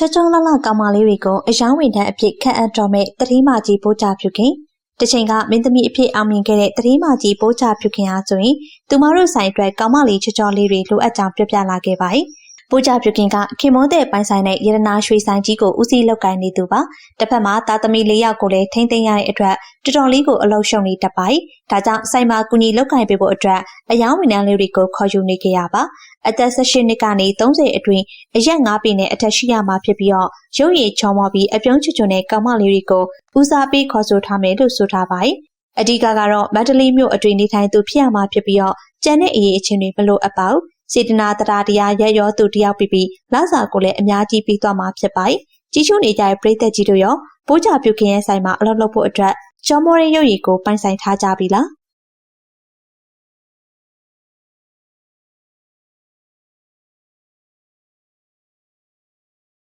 ချောချောလလကောင်မလေးတွေကိုအယောင်းဝင်တန်းအဖြစ်ခန့်အပ်တော်မဲ့တတိမာကြီးပိုးချပြုခင်တချိန်ကမင်းသမီးအဖြစ်အောင်မြင်ခဲ့တဲ့တတိမာကြီးပိုးချပြုခင်အားဆိုရင်သူမတို့ဆိုင်အတွက်ကောင်မလေးချောချောလေးတွေလိုအပ်ကြောင်းပြောပြလာခဲ့ပါတယ်။ ပိုးကြပြုခင်ကခင်မွန်းတဲ့ပိုင်ဆိုင်တဲ့ရတနာရွှေဆိုင်ကြီးကိုဦးစီးလုပ်ကိုင်နေသူပါတစ်ဖက်မှာသားသမီး၄ယောက်ကိုလည်းထိမ့်သိမ်းရတဲ့အတွက်တော်တော်လေးကိုအလောက်ရှုံနေတတ်ပါတယ်ဒါကြောင့်ဆိုင်မှာကူညီလုပ်ကိုင်ပေးဖို့အတွက်အယောင်းဝန်ထမ်းလေးတွေကိုခေါ်ယူနေကြရပါအသက်18နှစ်ကနေ30အတွင်းအရက်9ปีနဲ့အထက်ရှိရမှာဖြစ်ပြီးတော့ရုပ်ရည်ချောမောပြီးအပြုံးချွတ်ချွတ်နဲ့ကောင်မလေးတွေကိုဦးစားပေးခေါ်ဆိုထားမယ်လို့ဆိုထားပါတယ်အဓိကကတော့မန္တလေးမြို့အတွင်းနေထိုင်သူဖြစ်ရမှာဖြစ်ပြီးတော့ကျန်တဲ့အရေးအချင်းတွေမလို့အပ်ပါဘူး စေတနာတရားတရားရရောသူတယောက်ပြီးပြီးလစာကိုလည်းအများကြီးပြီးသွားမှာဖြစ်ပါတယ်။ကြီးချိုးနေကြတဲ့ပြည်သက်ကြီးတို့ရောပိုးကြပြုခင်ရဲ့ဆိုင်မှာအလုပ်လုပ်ဖို့အတွက်ကျော်မော်ရင်ရုပ်ရည်ကိုပိုင်ဆိုင်ထားကြပြီလား